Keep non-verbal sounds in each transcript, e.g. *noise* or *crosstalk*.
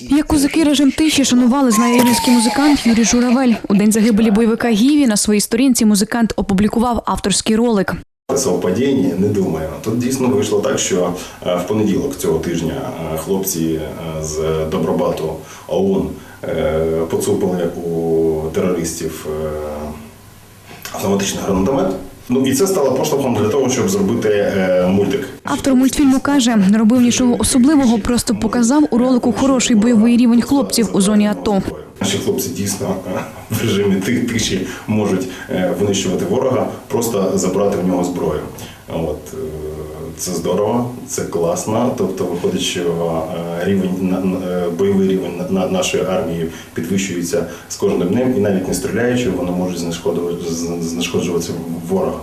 Як козаки режим тиші шанували, знає рівненський музикант Юрій Журавель. У день загибелі бойовика Гіві на своїй сторінці музикант опублікував авторський ролик. Совпадіння, не думаю. Тут дійсно вийшло так, що е, в понеділок цього тижня е, хлопці е, з Добробату ОУН поцупили у терористів автоматичний гранатомет. Ну і це стало поштовхом для того, щоб зробити е, мультик. Автор мультфільму каже, не робив нічого особливого, просто показав у ролику хороший бойовий рівень хлопців у зоні АТО. Наші хлопці дійсно е, в режимі ти- тиші можуть е, винищувати ворога, просто забрати в нього зброю. От е, це здорово, це класно. Тобто виходить, що рівень бойовий рівень на- на- нашої армії підвищується з кожним днем, і навіть не стріляючи, вони можуть знешкоджувати ворога.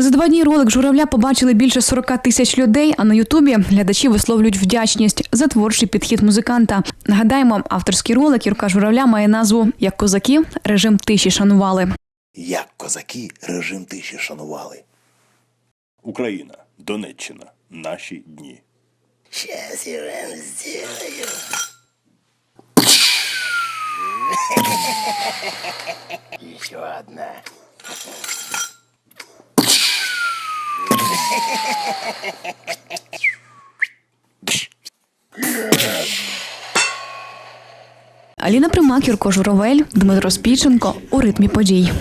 За два дні ролик журавля побачили більше 40 тисяч людей. А на Ютубі глядачі висловлюють вдячність за творчий підхід музиканта. Нагадаємо, авторський ролик Юрка Журавля має назву Як козаки режим тиші шанували. Як козаки режим тиші шанували. Україна, Донеччина, наші дні. Щас я вам сделаю. Еще *laughs* одна. Аліна Примак, Юрко Журовель, Дмитро Спіченко у ритмі подій.